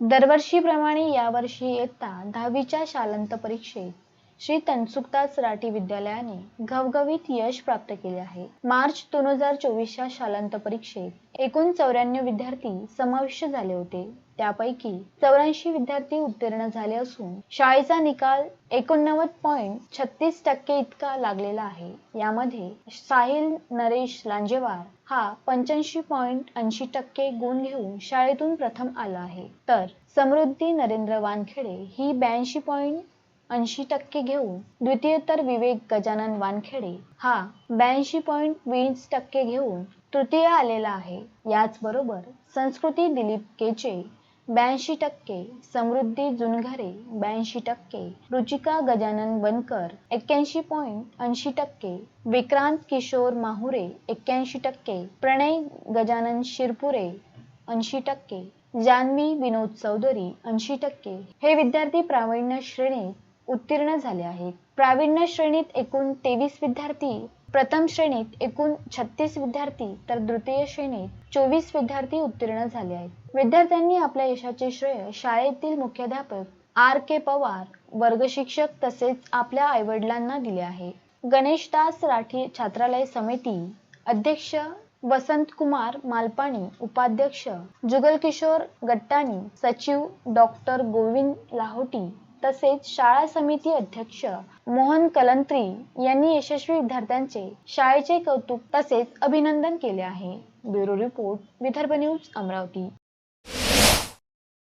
दरवर्षीप्रमाणे यावर्षी इयत्ता दहावीच्या शालांत परीक्षेत श्री तनसुखदास राठी विद्यालयाने घवघवीत यश प्राप्त केले आहे. मार्च दोन हजार चोवीसच्या शालांत परीक्षेत एकूण चौऱ्याण्णव विद्यार्थी समाविष्ट झाले होते. त्यापैकी चौऱ्याऐंशी विद्यार्थी उत्तीर्ण झाले असून शाळेचा निकाल एकोणनव्वद पॉईंट छत्तीस टक्के इतका लागलेला आहे. यामध्ये साहिल नरेश लांजेवार हा पंच्याऐंशी पॉईंट ऐंशी टक्के गुण घेऊन शाळेतून प्रथम आला आहे. तर समृद्धी नरेंद्र वानखेडे ही ब्याऐंशी पॉईंट ऐंशी टक्के घेऊन द्वितीय तर विवेक गजानन वानखेडे हा ब्याऐंशी पॉईंट वीस टक्के घेऊन तृतीय आलेला आहे. याचबरोबर संस्कृती दिलीप केचे ब्याऐंशी टक्के समृद्धी जुनघरे ब्याऐंशी टक्के रुचिका गजानन बनकर एक्क्याऐंशी पॉईंट ऐंशी टक्के विक्रांत किशोर माहुरे एक्क्याऐंशी टक्के प्रणय गजानन शिरपुरे ऐंशी टक्के जान्हवी विनोद चौधरी ऐंशी टक्के. हे विद्यार्थी प्रावीण्य श्रेणीत उत्तीर्ण झाले आहेत. प्रावीण्य श्रेणीत एकूण तेवीस विद्यार्थी प्रथम श्रेणीत एकूण छत्तीस विद्यार्थी तर द्वितीय श्रेणीत चोवीस विद्यार्थी उत्तीर्ण झाले आहेत. विद्यार्थ्यांनी आपल्या यशाचे श्रेय शाळेतील मुख्याध्यापक आर के पवार वर्ग शिक्षक तसेच आपल्या आईवडिलांना दिले आहे. गणेशदास राठी छात्रालय समिती अध्यक्ष वसंत कुमार मालपाणी उपाध्यक्ष जुगलकिशोर गट्टाणी सचिव डॉक्टर गोविंद लाहोटी तसेच शाळा समिती अध्यक्ष मोहन कलंत्री यांनी यशस्वी विद्यार्थ्यांचे शाळेचे कौतुक तसेच अभिनंदन केले आहे. Bureau report Vidarbha news Amravati.